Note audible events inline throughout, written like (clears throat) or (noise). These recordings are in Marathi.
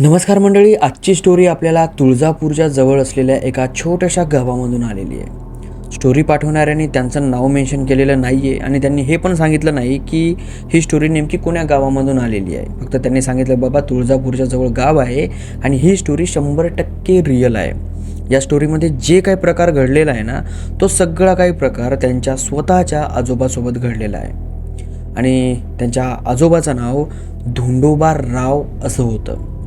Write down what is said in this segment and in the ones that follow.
नमस्कार मंडळी आजची स्टोरी आपल्याला तुळजापूरच्या जवळ असलेल्या एका छोट्याशा गावामधून आलेली आहे. स्टोरी पाठवणाऱ्यांनी त्यांचं नाव मेन्शन केलेलं नाही आहे आणि त्यांनी हे पण सांगितलं नाही की ही स्टोरी नेमकी कोण्या गावामधून आलेली आहे. फक्त त्यांनी सांगितलं बाबा तुळजापूरच्या जवळ गाव आहे आणि ही स्टोरी शंभर टक्के रिअल आहे. या स्टोरीमध्ये जे काही प्रकार घडलेला आहे ना तो सगळा काही प्रकार त्यांच्या स्वतःच्या आजोबासोबत घडलेला आहे. आणि त्यांच्या आजोबाचं नाव धोंडोबा राव असं होतं.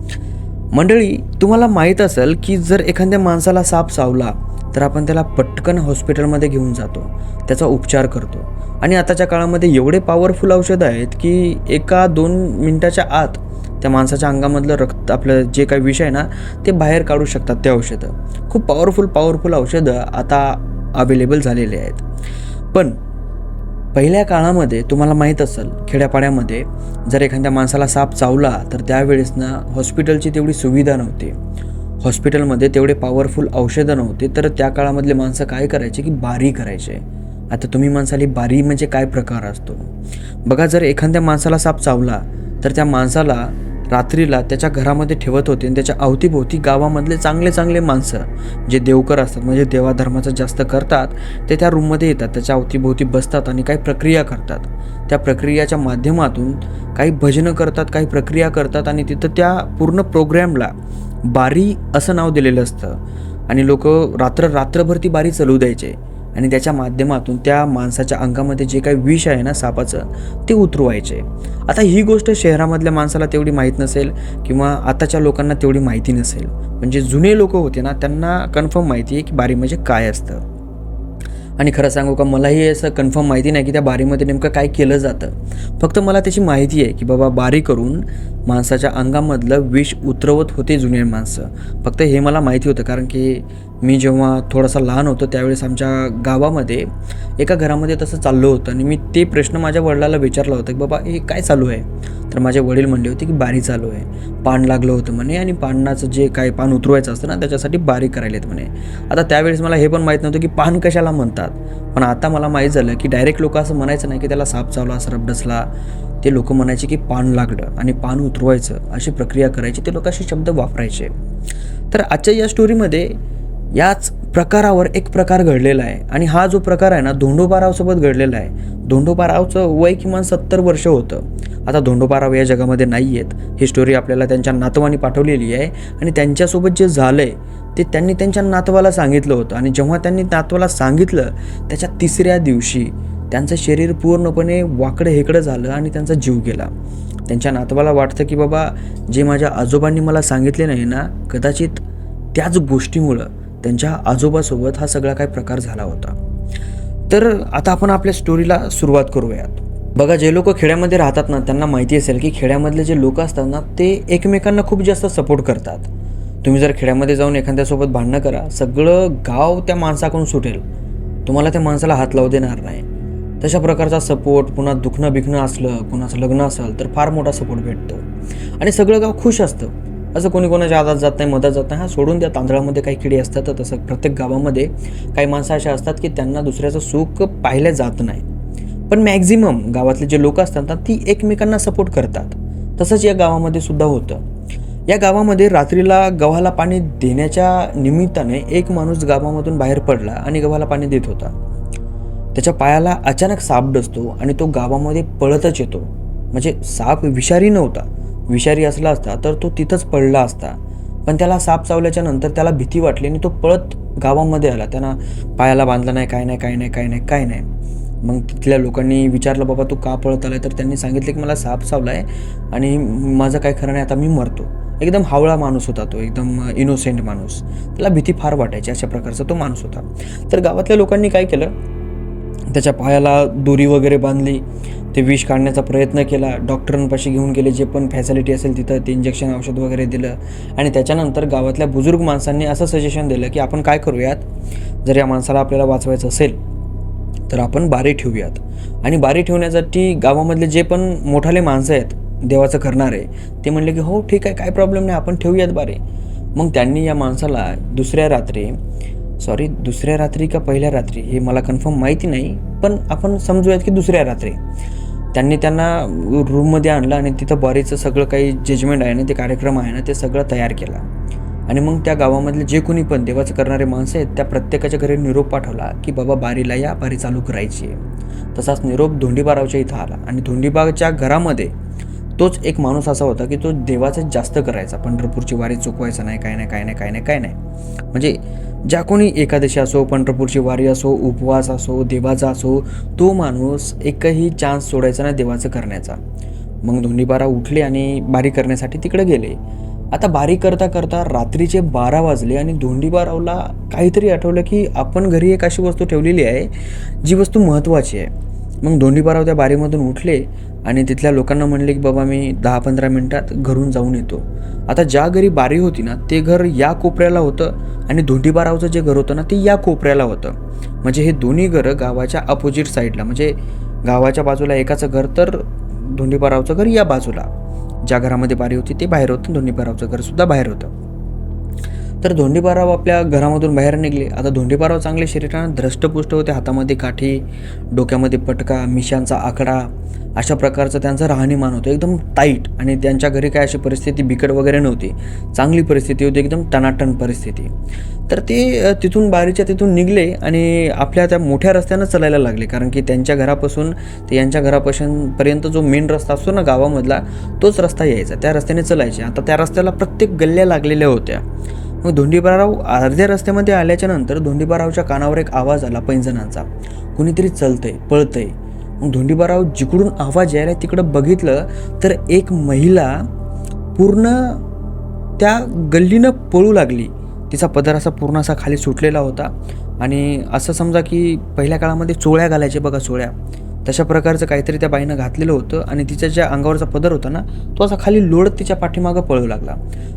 मंडळी तुम्हाला माहीत असेल की जर एखाद्या माणसाला साप चावला तर आपण त्याला पटकन हॉस्पिटलमध्ये घेऊन जातो. त्याचा उपचार करतो. आणि आताच्या काळामध्ये एवढे पॉवरफुल औषधं आहेत की एका दोन मिनटाच्या आत त्या माणसाच्या अंगामधलं रक्त आपलं जे काही विष आहे ना ते बाहेर काढू शकतात ते औषधं. खूप पॉवरफुल पॉवरफुल औषधं आता अवेलेबल झालेले आहेत. पण पहिल्या काळामध्ये तुम्हाला माहीत असेल खेड्यापाड्यामध्ये जर एखाद्या माणसाला साप चावला तर त्यावेळेस ना हॉस्पिटलची तेवढी सुविधा नव्हती. हॉस्पिटलमध्ये तेवढे पॉवरफुल औषधं नव्हते तर त्या काळामधले माणसं काय करायचे की बारी करायचे. आता तुम्ही माणसाली बारी म्हणजे काय प्रकार असतो? बघा जर एखाद्या माणसाला साप चावला तर त्या माणसाला रात्रीला त्याच्या घरामध्ये ठेवत होते आणि त्याच्या अवतीभोवती गावामधले चांगले चांगले माणसं जे देवकर असतात म्हणजे देवाधर्माचं जास्त करतात ते त्या रूममध्ये येतात त्याच्या अवतीभोवती बसतात आणि काही प्रक्रिया करतात. त्या प्रक्रियाच्या माध्यमातून काही भजनं करतात काही प्रक्रिया करतात आणि तिथं त्या पूर्ण प्रोग्रॅमला बारी असं नाव दिलेलं असतं. आणि लोक रात्र रात्रभर ती बारी चालू द्यायचे. आणि त्याच्या माध्यमातून त्या माणसाच्या अंगामध्ये जे काही विष आहे ना सापाचं ते उतरवायचे. आता ही गोष्ट शहरामधल्या माणसाला तेवढी माहीत नसेल किंवा आताच्या लोकांना तेवढी माहिती नसेल. म्हणजे जुने लोक होते ना त्यांना कन्फर्म माहिती आहे की बारी म्हणजे काय असतं. आणि खरं सांगू का मलाही असं कन्फर्म माहिती नाही की त्या बारीमध्ये नेमकं काय केलं जातं. फक्त मला त्याची माहिती आहे की बाबा बारी करून माणसाच्या अंगामधलं विष उतरवत होते जुने माणसं. फक्त हे मला माहिती होतं कारण की मी जेव्हा थोडासा लहान होतो त्यावेळेस आमच्या गावामध्ये एका घरामध्ये तसं चाललो होतं. आणि मी ते प्रश्न माझ्या वडिलाला विचारला होता की बाबा हे काय चालू आहे? तर माझे वडील म्हणले होते की बारी चालू आहे. पान लागलं होतं म्हणे. आणि पानाचं जे काय पान उतरवायचं असतं ना त्याच्यासाठी बारी करायला येत म्हणे. आता त्यावेळेस मला हे पण माहीत नव्हतं की पान कशाला म्हणतात? पण आता मला माहीत झालं की डायरेक्ट लोक असं म्हणायचं नाही की त्याला साप चावला सरप डसला. ते लोक म्हणायचे की पान लागलं आणि पान उतरवायचं अशी प्रक्रिया करायची. ते लोक असे शब्द वापरायचे. तर आजच्या या स्टोरीमध्ये याच प्रकारावर एक प्रकार घडलेला आहे. आणि हा जो प्रकार आहे ना धोंडोबारावसोबत घडलेला आहे. धोंडोबारावचं वय किमान सत्तर वर्ष होतं. आता धोंडोबाराव या जगामध्ये नाही आहेत ही स्टोरी आपल्याला त्यांच्या नातवानी पाठवलेली आहे. आणि त्यांच्यासोबत जे झालं आहे ते त्यांनी त्यांच्या नातवाला सांगितलं होतं. आणि जेव्हा त्यांनी नातवाला सांगितलं त्याच्या तिसऱ्या दिवशी त्यांचं शरीर पूर्णपणे वाकडं हेकडं झालं आणि त्यांचा जीव गेला. त्यांच्या नातवाला वाटतं की बाबा जे माझ्या आजोबांनी मला सांगितले नाही ना कदाचित त्याच गोष्टीमुळं त्यांच्या आजोबासोबत हा सगळा काय प्रकार झाला होता. तर आता आपण आपल्या स्टोरीला सुरुवात करूयात. बघा जे लोक खेड्यामध्ये राहतात ना त्यांना माहिती असेल की खेड्यामधले जे लोक असतात ना ते एकमेकांना खूप जास्त सपोर्ट करतात. तुम्ही जर खेड्यामध्ये जाऊन एखाद्यासोबत भांडणं करा सगळं गाव त्या माणसाकडून सुटेल. तुम्हाला त्या माणसाला हात लावू देणार नाही. तशा प्रकारचा सपोर्ट पुन्हा दुखणं बिखणं असलं कुणाचं लग्न असेल तर फार मोठा सपोर्ट भेटतो. आणि सगळं गाव खुश असतं. असं कोणी कोणाच्या आदात जात नाही मदत जात नाही. हा सोडून द्या. तांदळामध्ये काही किडी असतात तर तसं प्रत्येक गावामध्ये काही माणसं अशा असतात की त्यांना दुसऱ्याचं सुख पाहिलं जात नाही. पण मॅक्झिमम गावातले जे लोक असतात ना ती एकमेकांना सपोर्ट करतात. तसंच या गावामध्ये सुद्धा होतं. या गावामध्ये रात्रीला गव्हाला पाणी देण्याच्या निमित्ताने एक माणूस गावामधून बाहेर पडला आणि गव्हाला पाणी देत होता. त्याच्या पायाला अचानक साप डसतो आणि तो गावामध्ये पळतच येतो. म्हणजे साप विषारी नव्हता. विषारी असला असता तर तो तिथंच पडला असता. पण त्याला साप चावल्याच्या नंतर त्याला भीती वाटली आणि तो पळत गावामध्ये आला. त्यांना पायाला बांधला नाही काय नाही काय नाही काय नाही काय नाही. मग तिथल्या लोकांनी विचारलं बाबा तू का पळत आलाय? तर त्यांनी सांगितलं की मला साप चावला आहे आणि माझं काय खरं नाही आता मी मरतो. एकदम हावळा माणूस होता तो एकदम इनोसेंट माणूस. त्याला भीती फार वाटायची अशा प्रकारचा तो माणूस होता. तर गावातल्या लोकांनी काय केलं? त्याच्या पायाला दोरी वगैरे बांधली. ते विष काढण्याचा प्रयत्न केला. डॉक्टरांपाशी घेऊन गेले जे पण फॅसिलिटी असेल तिथं ते इंजेक्शन औषध वगैरे दिलं. आणि त्याच्यानंतर गावातल्या बुजुर्ग माणसांनी असं सजेशन दिलं की आपण काय करूयात? जर या माणसाला आपल्याला वाचवायचं असेल तर आपण बारी ठेवूयात. आणि बारी ठेवण्यासाठी गावामधले जे पण मोठाले माणसं आहेत देवाचं करणारे ते म्हणले की हो ठीक आहे काय प्रॉब्लेम नाही आपण ठेवूयात बारी. मग त्यांनी या माणसाला दुसऱ्या रात्री सॉरी दुसऱ्या रात्री का पहिल्या रात्री? हे मला कन्फर्म माहिती नाही पण आपण समजूयात की दुसऱ्या रात्री. त्यांनी त्यांना रूममध्ये आणलं आणि तिथं बारीचं सगळं काही जजमेंट आहे ना ते कार्यक्रम आहे ना ते सगळं तयार केला. आणि मग त्या गावामधले जे कोणी पण देवाचं करणारे माणसं आहेत त्या प्रत्येकाच्या घरी निरोप पाठवला की बाबा बारीला या बारी चालू करायची आहे. तसाच निरोप धोंडीबारावच्या इथं आला. आणि धोंडीबागच्या घरामध्ये तोच एक माणूस असा होता की तो देवाचं जास्त करायचा पंढरपूरची वारी चुकवायचा नाही काय नाही काय नाही काय नाही काय नाही. म्हणजे ज्या कोणी एकादशी असो पंढरपूरची वारी असो उपवास असो देवाचा असो तो माणूस एकही चान्स सोडायचा नाही देवाचं करण्याचा. मग धोंडीबारा उठले आणि बारी करण्यासाठी तिकडे गेले. आता बारी करता करता रात्रीचे बारा वाजले आणि धोंडीबारावला काहीतरी आठवलं की आपण घरी एक अशी वस्तू ठेवलेली आहे जी वस्तू महत्त्वाची आहे. मग धोंडीबाराव त्या बारीमधून उठले आणि तिथल्या लोकांना म्हणले की बाबा मी दहा पंधरा मिनटात घरून जाऊन येतो. आता ज्या घरी बारी होती ना ते घर या कोपऱ्याला होतं आणि धोंडीबारावचं जे घर होतं ना ते या कोपऱ्याला होतं. म्हणजे हे दोन्ही घरं गावाच्या अपोजिट साईडला म्हणजे गावाच्या बाजूला एकाचं घर तर धोंडीबारावचं घर या बाजूला. ज्या घरामध्ये बारी होती ते बाहेर होतं धोंडीबारावचं घरसुद्धा बाहेर होतं. तर धोंडीपाराव आपल्या घरामधून बाहेर निघले. आता धोंडीपाराव चांगले शरीरानं धष्टपुष्ट होते. हातामध्ये काठी डोक्यामध्ये पटका मिशांचा आकडा अशा प्रकारचं त्यांचं राहणीमान होतं. एकदम टाईट आणि त्यांच्या घरी काय अशी परिस्थिती बिकट वगैरे नव्हती. चांगली परिस्थिती होती. एकदम टनाटन परिस्थिती. तर ते तिथून बारीच्या तिथून निघले आणि आपल्या त्या मोठ्या रस्त्यानं चालायला लागले. कारण की त्यांच्या घरापासून ते यांच्या घरापासून पर्यंत जो मेन रस्ता असतो ना गावामधला तोच रस्ता यायचा. त्या रस्त्याने चालायचे. आता त्या रस्त्याला प्रत्येक गल्ल्या लागलेल्या होत्या. मग धोंडीबाराव अर्ध्या रस्त्यामध्ये आल्याच्यानंतर धोंडीबारावच्या कानावर एक आवाज आला पैंजणांचा. कुणीतरी चलतंय पळतंय. मग धोंडीबाराव जिकडून आवाज यायला तिकडं बघितलं तर एक महिला पूर्ण त्या गल्लीनं पळू लागली. तिचा पदर असा पूर्ण असा खाली सुटलेला होता. आणि असं समजा की पहिल्या काळामध्ये चोळ्या घालायचे बघा चोळ्या. तशा प्रकारचं काहीतरी त्या बाईनं घातलेलं होतं आणि तिच्या ज्या अंगावरचा पदर होता ना तो असा खाली लोळत तिच्या पाठीमागं पळू लागला.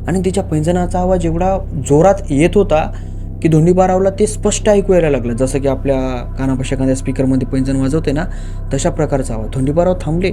आणि तिच्या पैंजणाचा आवाज एवढा जोरात येत होता की धोंडीबारावला ते स्पष्ट ऐकू यायला लागलं. जसं की आपल्या कानापाशी एखाद्या स्पीकरमध्ये पैंजण वाजवते ना तशा प्रकारचा आवाज. धोंडीबाराव थांबले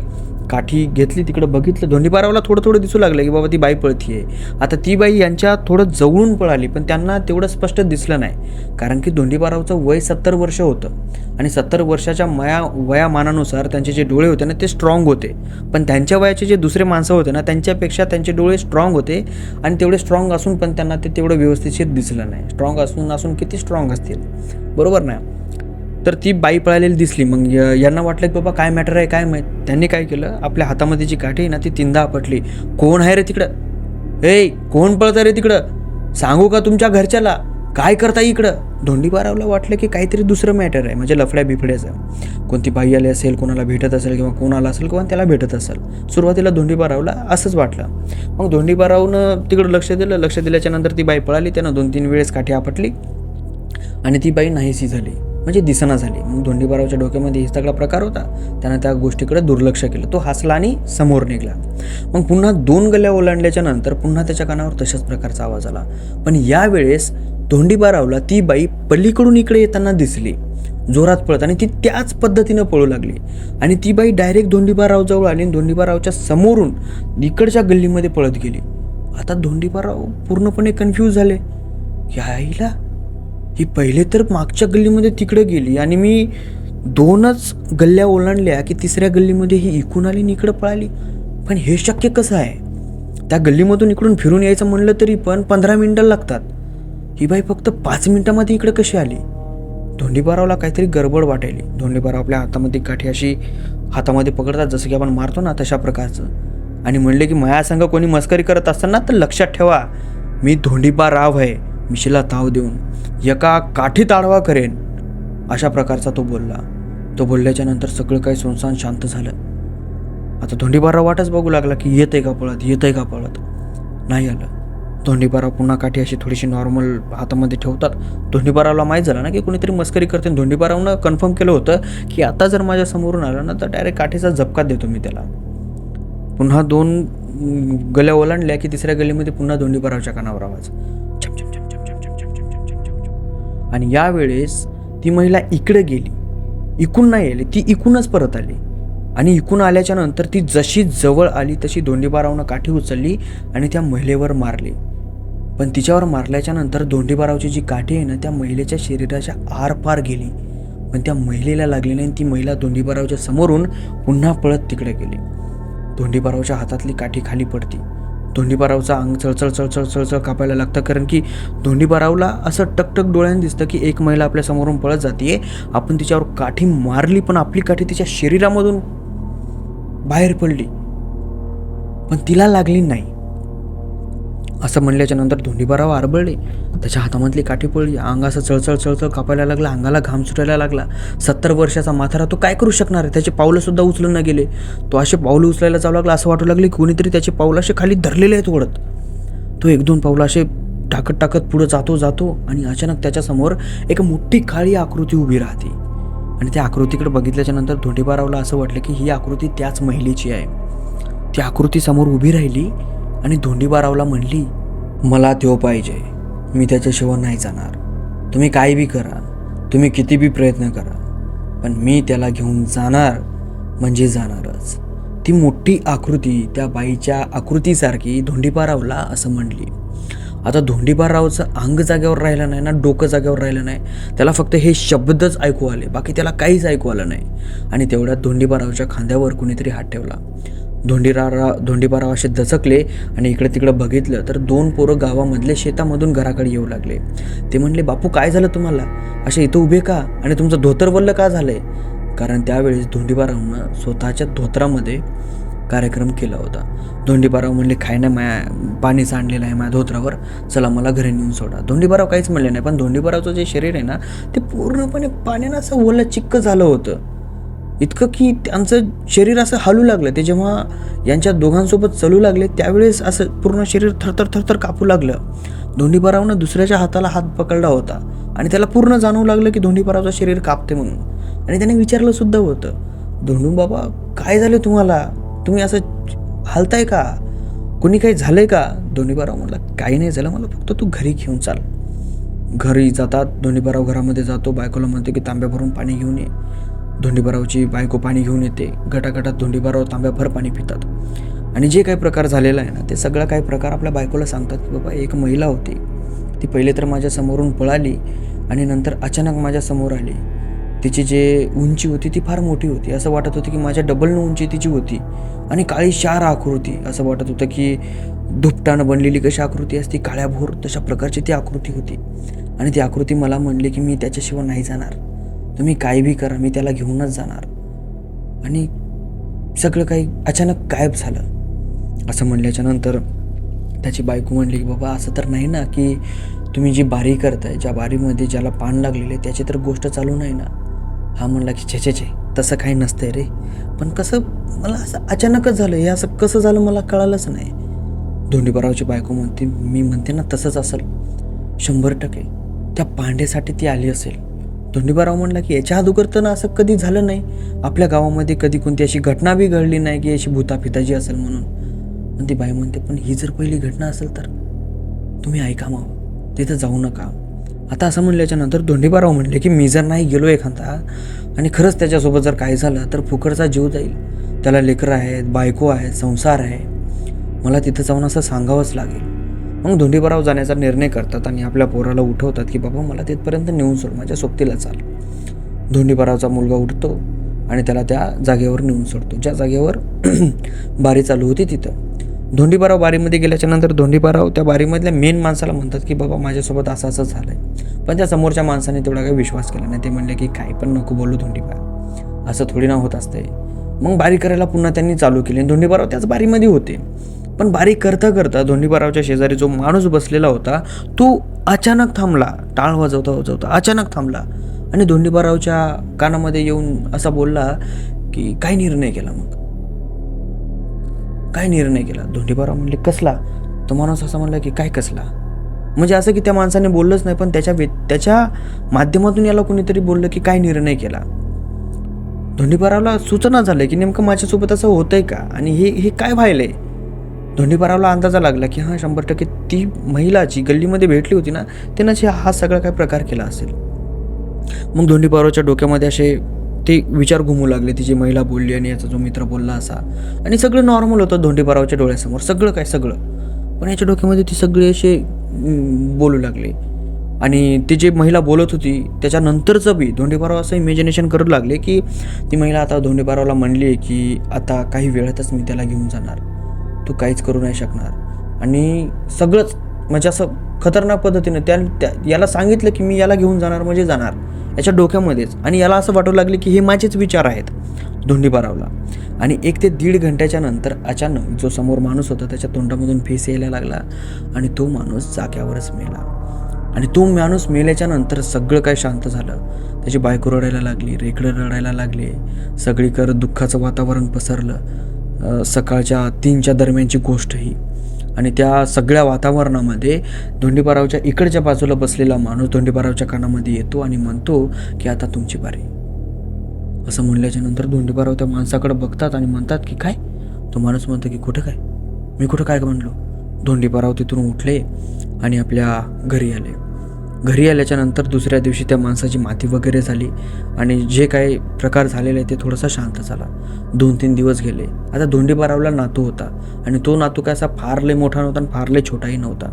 काठी घेतली तिकडं बघितलं. धोंडीबारावला थोडं थोडं दिसू लागलं की बाबा ती बाई पळती आहे आता ती बाई यांच्या थोडं जवळून पळाली पण त्यांना तेवढं स्पष्ट दिसलं नाही. कारण की धोंडीबारावचं वय सत्तर वर्ष होतं. आणि सत्तर वर्षाच्या मया वयामानानुसार त्यांचे जे डोळे होते ना ते स्ट्रॉंग होते. पण त्यांच्या वयाचे जे दुसरे माणसं होते ना त्यांच्यापेक्षा त्यांचे डोळे स्ट्रॉंग होते. आणि तेवढे स्ट्रॉंग असून पण त्यांना ते तेवढं व्यवस्थितशीर दिसलं नाही. स्ट्रॉंग असून असून किती स्ट्रॉंग असतील? बरोबर ना? तर ती बाई पळालेली दिसली. मग यांना वाटलं की बाबा काय मॅटर आहे काय माहीत? त्यांनी काय केलं? आपल्या हातामध्ये जी काठी आहे ना ती तीनदा आपटली. कोण आहे रे तिकडं? ए कोण पळतं रे तिकडं? सांगू का तुमच्या घरच्याला? काय करता इकडं? धोंडीबारावला वाटलं की काहीतरी दुसरं मॅटर आहे म्हणजे लफड्या बिफड्याचं. कोणती बाई आली असेल कोणाला भेटत असेल किंवा कोणाला असेल किंवा त्याला भेटत असेल. सुरुवातीला धोंडीबारावला असंच वाटलं. मग धोंडीबारावनं तिकडं लक्ष दिलं. लक्ष दिल्याच्या नंतर ती बाई पळाली त्यानं दोन तीन वेळेस काठी आपटली आणि ती बाई नाहीशी झाली म्हणजे दिसना झाली. मग धोंडीबारावच्या डोक्यामध्ये हे सगळा प्रकार होता. त्यानं त्या गोष्टीकडे दुर्लक्ष केलं. तो हसला आणि समोर निघाला. मग पुन्हा दोन गल्ल्या ओलांडल्याच्या नंतर पुन्हा त्याच्या कानावर तशाच प्रकारचा आवाज आला. पण यावेळेस धोंडीबारावला ती बाई पलीकडून इकडे येताना दिसली. जोरात पळत आणि ती त्याच पद्धतीनं पळू लागली. आणि ती बाई डायरेक्ट धोंडीबाराव जवळ आली आणि धोंडीबारावच्या समोरून इकडच्या गल्लीमध्ये पळत गेली. आता धोंडीबाराव पूर्णपणे कन्फ्यूज झाले. या आईला? ही पहिले तर मागच्या गल्लीमध्ये तिकडे गेली आणि मी दोनच गल्ल्या ओलांडल्या की तिसऱ्या गल्लीमध्ये ही इकून आली आणि इकडं पळाली. पण हे शक्य कसं आहे? त्या गल्लीमधून इकडून फिरून यायचं म्हणलं तरी पण पंधरा मिनिटं लागतात. ही बाई फक्त पाच मिनिटामध्ये इकडे कशी आली? धोंडीबारावला काहीतरी गडबड वाटायली. धोंडीबाराव आपल्या हातामध्ये काठी अशी हातामध्ये पकडतात जसं की आपण मारतो ना तशा प्रकारचं. आणि म्हणले की माया संघ कोणी मस्करी करत असताना तर लक्षात ठेवा मी धोंडीबाराव आहे मिशीला ताव देऊन एका काठीत आडवा करेन. अशा प्रकारचा तो बोलला. तो बोलल्याच्या नंतर सगळं काही सोनसान शांत झालं. आता धोंडीबाराव वाटच बघू लागला की येत आहे का पळत येत आहे का पळत. नाही आलं. धोंडीबारा पुन्हा काठी अशी थोडीशी नॉर्मल हातामध्ये ठेवतात धोंडीबाराला माहीत झालं ना की कोणीतरी मस्करी करते धोंडीबारावनं कन्फर्म केलं होतं की आता जर माझ्या समोरून आलं ना तर डायरेक्ट काठीचा झपका देतो मी त्याला पुन्हा दोन गल्या ओलांडल्या की तिसऱ्या गलीमध्ये पुन्हा धोंडीबारावच्या कानावर आवाज आणि यावेळेस ती महिला इकडे गेली इकून नाही आली ती इकूनच परत आली आणि इकून आल्याच्यानंतर ती जशी जवळ आली तशी दोंडीबारावनं काठी उचलली आणि त्या महिलेवर मारली पण तिच्यावर मारल्याच्या नंतर धोंडीबारावची जी काठी आहे ना त्या महिलेच्या शरीराच्या आरपार गेली. पण त्या महिलेला लागली नाही आणि ती महिला धोंडीबारावच्या समोरून पुन्हा पळत तिकडे गेली. धोंडीबारावच्या हातातली काठी खाली पडती. धोंडीबारावचा अंग चळचळ चळचळ चळचळ कापायला लागतं कारण की धोंडीबारावला असं टकटक डोळ्याने दिसतं की एक महिला आपल्या समोरून पळत जाते आपण तिच्यावर काठी मारली पण आपली काठी तिच्या शरीरामधून बाहेर पडली. पण तिला लागली नाही. असं म्हणल्याच्या नंतर धोंडीबाराव आरबळले. त्याच्या हातामधली काठी पडली. अंग असं चळचळ चळचळ कापायला लागला. अंगाला घाम सुटायला लागला. सत्तर वर्षाचा माथारा तो काय करू शकणार? आहे त्याचे पावलंसुद्धा उचलून न गेले. तो असे पावलं उचलायला जाऊ लागला असं वाटू लागले कोणीतरी त्याचे पावलं असे खाली धरलेले आहेत ओढत तो एक दोन पावलं असे टाकत टाकत पुढं जातो जातो आणि अचानक त्याच्यासमोर एक मोठी काळी आकृती उभी राहते. आणि त्या आकृतीकडे बघितल्याच्या नंतर धोंडीबारावला असं वाटलं की ही आकृती त्याच महिलेची आहे. ती आकृती समोर उभी राहिली. आणि धोंडीबारावला म्हणली मला त्यो पाहिजे. मी त्याच्याशिवाय नाही जाणार. तुम्ही काही बी करा. तुम्ही किती बी प्रयत्न करा. पण मी त्याला घेऊन जाणार म्हणजे जाणारच. ती मोठी आकृती त्या बाईच्या आकृतीसारखी धोंडीपारावला असं म्हणली. आता धोंडीपारावचं अंग जागेवर राहिलं नाही ना डोकं जागेवर राहिलं नाही त्याला फक्त हे शब्दच ऐकू आले. बाकी त्याला काहीच ऐकू आलं नाही. आणि तेवढ्यात धोंडीपारावच्या खांद्यावर कुणीतरी हात ठेवला. धोंडीरारा धोंडीबाराव असे दचकले आणि इकडे तिकडे बघितलं तर दोन पोरं गावामधले शेतामधून घराकडे येऊ लागले. ते म्हणले बापू काय झालं तुम्हाला? असे इथं उभे का? आणि तुमचं धोतर का का झालंय? कारण त्यावेळेस धोंडीपारावनं स्वतःच्या धोत्रामध्ये कार्यक्रम केला होता. धोंडीबाराव म्हणले काय नाही माया पाणी सांडलेलं आहे माझ्या धोत्रावर. चला मला घरी नेऊन सोडा. धोंडीबाराव काहीच म्हणले नाही पण धोंडीबारावचं जे शरीर आहे ना ते पूर्णपणे पाण्यानं असं ओलं चिक्क झालं होतं. इतकं की त्यांचं शरीर असं हलू लागलं. ते जेव्हा यांच्या दोघांसोबत चलू लागले त्यावेळेस असं पूर्ण शरीर थरथर थरथर कापू लागलं. धोंडीबारावनं दुसऱ्याच्या हाताला हात पकडला होता आणि त्याला पूर्ण जाणवू लागलं की धोंडीबारावचं शरीर कापते म्हणून. आणि त्याने विचारलं सुद्धा होतं धोंडू बाबा काय झालं तुम्हाला? तुम्ही असं हालताय का? कोणी काही झालंय का? धोंडीपाराव म्हणला काही नाही झालं मला फक्त तू घरी घेऊन चाल. घरी जातात धोंडीपाराव घरामध्ये जातो बायकोला म्हणतो की तांब्या भरून पाणी घेऊन ये. धोंडीबारावची बायको पाणी घेऊन येते. गटागटात धोंडीबाराव तांब्याभर पाणी पितात. आणि जे काही प्रकार झालेला आहे ना ते सगळा काही प्रकार आपल्या बायकोला सांगतात की बाबा एक महिला होती. ती पहिले तर माझ्या समोरून पळाली आणि नंतर अचानक माझ्यासमोर आली. तिची जे उंची होती ती फार मोठी होती. असं वाटत होतं की माझ्या डबलनं उंची तिची होती आणि काळी शार आकृती. असं वाटत होतं की दुपटानं बनलेली कशी आकृती असती काळ्या भोर तशा प्रकारची ती आकृती होती. आणि ती आकृती मला म्हणली की मी त्याच्याशिवाय नाही जाणार. तुम्ही काही बी करा मी त्याला घेऊनच जाणार. आणि सगळं काही अचानक गायब झालं. असं म्हणल्याच्या नंतर त्याची बायको म्हणली की बाबा असं तर नाही ना की तुम्ही जी बारी करताय ज्या बारीमध्ये ज्याला पान लागलेले त्याची तर गोष्ट चालू नाही ना. हा म्हणला की छे छे छे तसं काही नसतंय रे. पण कसं मला असं अचानकच झालं हे असं कसं झालं मला कळालंच नाही. धोंडीबरावची बायको म्हणते मी म्हणते ना तसंच असेल. शंभर टक्के. त्या पांडेसाठी ती आली असेल. धोंडीबाराव म्हणला की याच्या अगोदर तर ना असं कधी झालं नाही. आपल्या गावामध्ये कधी कोणती अशी घटना बी घडली नाही की अशी भूतापिताजी असेल म्हणून. पण ती बाई म्हणते पण ही जर पहिली घटना असेल तर तुम्ही ऐका मग तिथं जाऊ नका. आता असं म्हणल्याच्या नंतर धोंडीबाराव म्हणले की मी जर नाही गेलो एखादा आणि खरंच त्याच्यासोबत जर काय झालं तर फुकटचा जीव जाईल. त्याला लेकरं आहेत बायको आहेत संसार आहे. मला तिथं जाऊन असं सांगावंच लागेल. मग धोंडीबराव जाण्याचा निर्णय करतात आणि आपल्या पोराला उठवतात की बाबा मला तिथपर्यंत नेऊन सोड माझ्या सोबतीला चाल. धोंडीबरावचा मुलगा उठतो आणि त्याला त्या जागेवर नेऊन सोडतो. ज्या जागेवर (clears throat) बारी चालू होती तिथं. धोंडीबाराव बारीमध्ये गेल्याच्यानंतर धोंडीबाराव त्या बारीमधल्या मेन माणसाला म्हणतात की बाबा माझ्यासोबत असं असं झालंय. पण त्या समोरच्या माणसाने तेवढा काही विश्वास केला नाही. ते म्हणले की काही पण नको बोलू धोंडीबा. असं थोडी ना होत असते मग बारी करायला पुन्हा त्यांनी चालू केली आणि धोंडीबाराव त्याच बारीमध्ये होते. पण बारीक करता करता धोंडीबारावच्या शेजारी जो माणूस बसलेला होता तो अचानक थांबला. टाळ वाजवता वाजवता अचानक थांबला. आणि धोंडीबारावच्या कानामध्ये येऊन असा बोलला की काय निर्णय केला मग? काय निर्णय केला? धोंडीबाराव म्हणले कसला? तो माणूस असा म्हणला की काय कसला? म्हणजे असं की त्या माणसाने बोललंच नाही पण त्याच्या वे त्याच्या माध्यमातून याला कोणीतरी बोललं की काय निर्णय केला? धोंडीबारावला सूचना झालं की नेमकं माझ्यासोबत असं होतंय का? आणि हे हे काय व्हायलंय? धोंडीपारावला अंदाजा लागला की हां शंभर टक्के ती महिला जी गल्लीमध्ये भेटली होती ना त्यानं हा सगळा काय प्रकार केला असेल. मग धोंडीपारावच्या डोक्यामध्ये असे ते विचार घुमू लागले ती जी महिला बोलली आणि याचा जो मित्र बोलला असा. आणि सगळं नॉर्मल होतं धोंडीपारावच्या डोळ्यासमोर सगळं काय सगळं. पण याच्या डोक्यामध्ये ती सगळे असे बोलू लागले. आणि ती जी महिला बोलत होती त्याच्यानंतरचं बी धोंडीपाराव असं इमॅजिनेशन करू लागले की ती महिला आता धोंडीपारावला म्हणली आहे की आता काही वेळातच मी त्याला घेऊन जाणार. तू काहीच करू नाही शकणार. आणि सगळंच म्हणजे असं खतरनाक पद्धतीनं त्या त्या- याला सांगितलं की मी याला घेऊन जाणार म्हणजे जाणार. याच्या डोक्यामध्येच. आणि याला असं वाटू लागले की हे माझेच विचार आहेत. धोंडीपारावला आणि एक ते दीड घंट्याच्या नंतर अचानक जो समोर माणूस होता त्याच्या तोंडामधून फेस यायला लागला आणि तो माणूस जाग्यावरच मेला. आणि तो माणूस मेल्याच्या नंतर सगळं काय शांत झालं. त्याची बायको रडायला लागली रेकडं रडायला लागले. सगळीकडं दुःखाचं वातावरण पसरलं. सकाळच्या तीनच्या दरम्यानची गोष्ट ही आणि त्या सगळ्या वातावरणामध्ये धोंडीपारावच्या इकडच्या बाजूला बसलेला माणूस धोंडीपारावच्या कानामध्ये येतो आणि म्हणतो की आता तुमची बारी. असं म्हणल्याच्या नंतर धोंडीपाराव त्या माणसाकडे बघतात आणि म्हणतात की काय? तो माणूस म्हणतो की कुठं काय? मी कुठं काय म्हणलो? धोंडीपाराव तिथून उठले आणि आपल्या घरी आले. घरी आल्याच्यानंतर दुसऱ्या दिवशी त्या माणसाची माती वगैरे झाली आणि जे काही प्रकार झालेले आहे ते थोडासा शांत झाला. दोन तीन दिवस गेले. आता धोंडीपारावला नातू होता आणि तो नातू काय असा फार लय मोठा नव्हता आणि फार लय छोटाही नव्हता.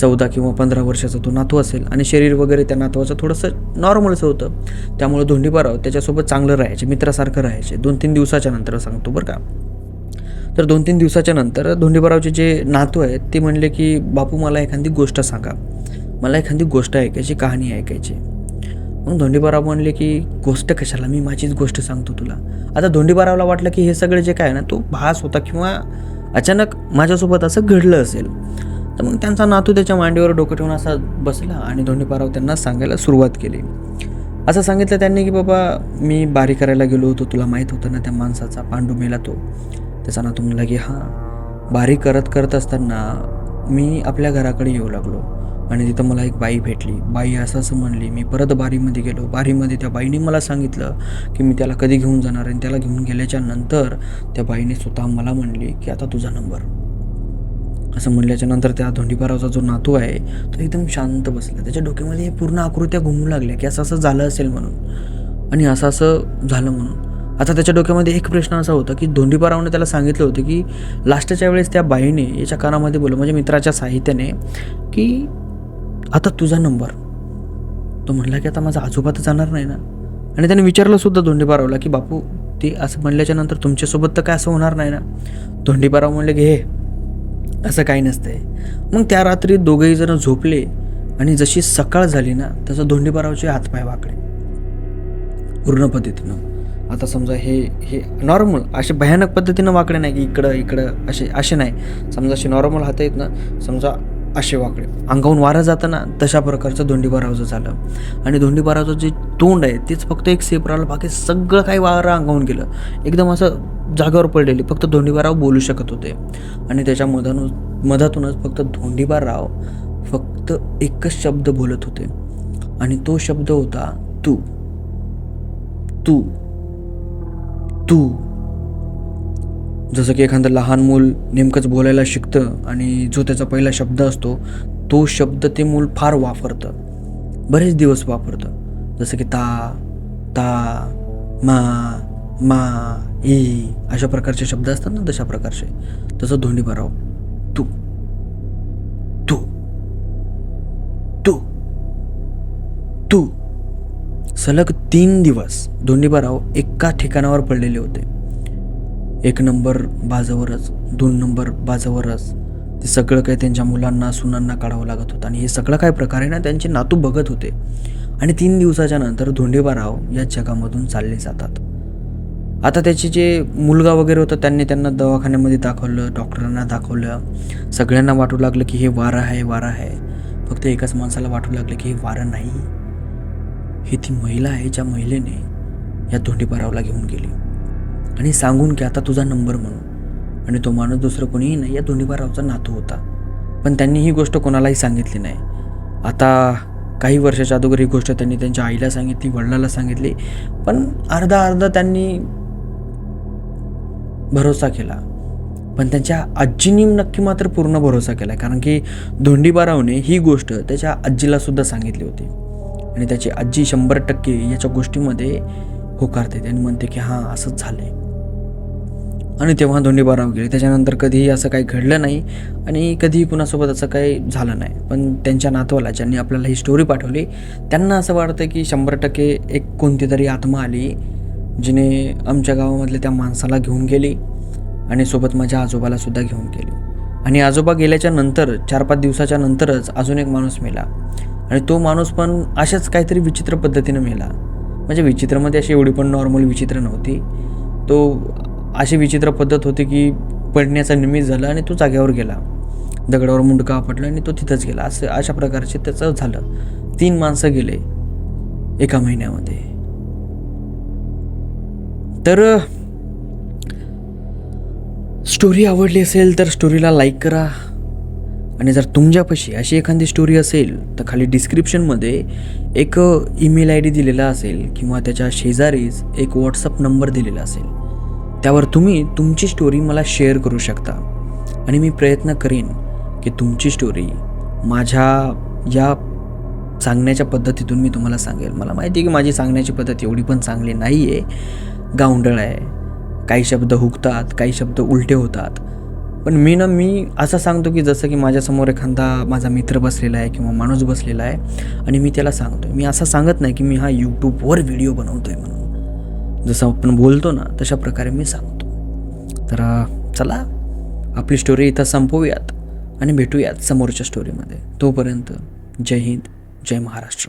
चौदा किंवा पंधरा वर्षाचा तो नातू असेल आणि शरीर वगैरे त्या नातवाचं थोडंसं नॉर्मलचं होतं. त्यामुळे धोंडीपाराव त्याच्यासोबत चांगलं राहायचे मित्रासारखं राहायचे. दोन तीन दिवसाच्या नंतर सांगतो बरं का. तर दोन तीन दिवसाच्या नंतर धोंडीबारावचे जे नातू आहेत ते म्हणले की बापू मला एखादी गोष्ट सांगा. मला एखादी गोष्ट ऐकायची कहाणी ऐकायची. मग धोंडीबाराव म्हणले की गोष्ट कशाला? मी माझीच गोष्ट सांगतो तुला. आता धोंडीबारावला वाटलं की हे सगळं जे काय आहे ना तो भास होता किंवा अचानक माझ्यासोबत असं घडलं असेल. तर मग त्यांचा नातू त्याच्या मांडीवर डोकं ठेवून असा बसला आणि धोंडीबाराव त्यांना सांगायला सुरुवात केली. असं सांगितलं त्यांनी की बाबा मी बारी करायला गेलो होतो. तुला माहीत होतं ना त्या माणसाचा पांडू मेला तो. त्याचा नातू म्हणला की हां बारी करत करत असताना मी आपल्या घराकडे येऊ लागलो. आणि तिथं मला एक बाई भेटली. बाई असं असं म्हणली मी परत बारीमध्ये गेलो. बारीमध्ये त्या बाईने मला सांगितलं की मी त्याला कधी घेऊन जाणार आणि त्याला घेऊन गेल्याच्यानंतर त्या बाईने स्वतः मला म्हणली की आता तुझा नंबर. असं म्हणल्याच्या नंतर त्या धोंडीपारावचा जो नातू आहे तो एकदम शांत बसला. त्याच्या डोक्यामध्ये हे पूर्ण आकृत्या घुमू लागल्या की असं असं झालं असेल म्हणून. आणि असं असं झालं म्हणून. आता त्याच्या डोक्यामध्ये एक प्रश्न असा होता की धोंडीपारावने त्याला सांगितलं होतं की लास्टच्या वेळेस त्या बाईने याच्या कानामध्ये बोललं म्हणजे मित्राच्या साहित्याने की आता तुझा नंबर. तो म्हणला की आता माझा आजोबा तर जाणार नाही ना. आणि त्याने विचारलंसुद्धा धोंडीपारावला की बापू ते असं म्हणल्याच्या नंतर तुमच्यासोबत तर काय असं होणार नाही ना? धोंडीपाराव म्हणले की हे असं काही नसतंय. मग त्या रात्री दोघेही जण झोपले आणि जशी सकाळ झाली ना तसं धोंडीपारावचे हातपाय वाकडे. पूर्ण पद्धतीनं आता समजा हे हे नॉर्मल असे भयानक पद्धतीनं वाकडे नाही की इकडं इकडं असे असे नाही. समजा असे नॉर्मल हात आहेत ना समजा असे वाकडे अंगाहून वारं जाताना तशा प्रकारचं धोंडीबारावचं झालं. आणि धोंडीबारावचं जे तोंड आहे तेच फक्त एक सेप राहिलं बाकी सगळं काही वारं अंगाहून गेलं. एकदम असं जागेवर पडलेली फक्त धोंडीबाराव बोलू शकत होते. आणि त्याच्या मधातून मधातूनच फक्त धोंडीबाराव फक्त एकच शब्द बोलत होते. आणि तो शब्द होता तू. तू. तू. जसं की एखादं लहान मूल नेमकंच बोलायला शिकतं आणि जो त्याचा पहिला शब्द असतो तो शब्द ते मूल फार वापरतं. बरेच दिवस वापरतं. जसं की ता ता मा मा ई अशा प्रकारचे शब्द असतात ना तशा प्रकारचे. तसं धोंडी भराव. तू. तू. तू. तू. सलग तीन दिवस धोंडीबाराव एका ठिकाणावर पडलेले होते. एक नंबर बाजावरच दोन नंबर बाजावरच ते सगळं काही त्यांच्या मुलांना सुनांना काढावं लागत होतं. आणि हे सगळं काय प्रकार आहे ना त्यांचे नातू बघत होते. आणि तीन दिवसाच्या नंतर धोंडेबाराव या जगामधून चालले जातात. आता त्याचे जे मुलगा वगैरे होता त्यांनी त्यांना दवाखान्यामध्ये दाखवलं डॉक्टरांना दाखवलं. सगळ्यांना वाटू लागलं की हे वारं आहे वारं आहे. फक्त एकाच माणसाला वाटू लागलं की हे वारं नाही. ही ती महिला आहे ज्या महिलेने या धोंडेबारावला घेऊन गेली. आणि सांगून की आता तुझा नंबर म्हणून. आणि तो माणूस दुसरं कोणीही नाही या धोंडीपारावचा नातू होता. पण त्यांनी ही गोष्ट कोणालाही सांगितली नाही. आता काही वर्षाच्या अगोदर ही गोष्ट त्यांनी त्यांच्या आईला सांगितली वडिलाला सांगितली पण अर्धा अर्धा त्यांनी भरोसा केला. पण त्यांच्या आजीनी नक्की मात्र पूर्ण भरोसा केला कारण की धोंडीबारावने ही गोष्ट त्याच्या आजीला सुद्धा सांगितली होती. आणि त्याची आजी शंभर टक्के याच्या गोष्टीमध्ये होकारते आणि म्हणते की हां असंच झालं आहे आणि तेव्हा दोन्ही धोंडीबाराव गेले. त्याच्यानंतर कधीही असं काही घडलं नाही आणि कधीही कुणासोबत असं काही झालं नाही. पण त्यांच्या नातवाला ज्यांनी आपल्याला ही स्टोरी पाठवली त्यांना असं वाटतं की शंभर टक्के एक कोणती तरी आत्मा आली जिने आमच्या गावामधल्या त्या माणसाला घेऊन गेली आणि सोबत माझ्या आजोबालासुद्धा घेऊन गेली. आणि आजोबा गेल्याच्यानंतर चार पाच दिवसाच्या नंतरच अजून एक माणूस मेला. आणि तो माणूस पण अशाच काहीतरी विचित्र पद्धतीनं मेला. म्हणजे विचित्रमध्ये अशी एवढी पण नॉर्मल विचित्र नव्हती. तो अशी विचित्र पद्धत होती की पडण्याचा निमित्त झाला आणि तो जाग्यावर गेला. दगडावर मुंडका आपटला आणि तो तिथंच गेला. असं अशा प्रकारचे त्याचं झालं. तीन माणसं गेले एका महिन्यामध्ये. तर स्टोरी आवडली असेल तर स्टोरीला लाईक करा. आणि जर तुमच्यापाशी अशी एखादी स्टोरी असेल तर खाली डिस्क्रिप्शनमध्ये एक ईमेल आय डी दिलेला असेल किंवा त्याच्या शेजारीच एक व्हॉट्सअप नंबर दिलेला असेल. त्यावर तुम्ही तुमची स्टोरी मला शेअर करू शकता. आणि मी प्रयत्न करीन की तुमची स्टोरी माझ्या या सांगण्याच्या पद्धतीतून मी तुम्हाला सांगेल. मला माहिती आहे की माझी सांगण्याची पद्धत एवढी पण चांगली नाही आहे गावंडळ आहे. काही शब्द हुकतात काही शब्द उलटे होतात. पण मी ना मी असं सांगतो की जसं की माझ्यासमोर एखादा माझा मित्र बसलेला आहे किंवा माणूस बसलेला आहे आणि मी त्याला सांगतो मी असं सांगत नाही की मी हा यूट्यूबवर व्हिडिओ बनवतो आहे म्हणून. जसं आपण बोलतो ना तशा प्रकारे मी सांगतो. तर चला आपली स्टोरी इथं संपवूयात आणि भेटूयात समोरच्या स्टोरीमध्ये तोपर्यंत जय हिंद जय महाराष्ट्र.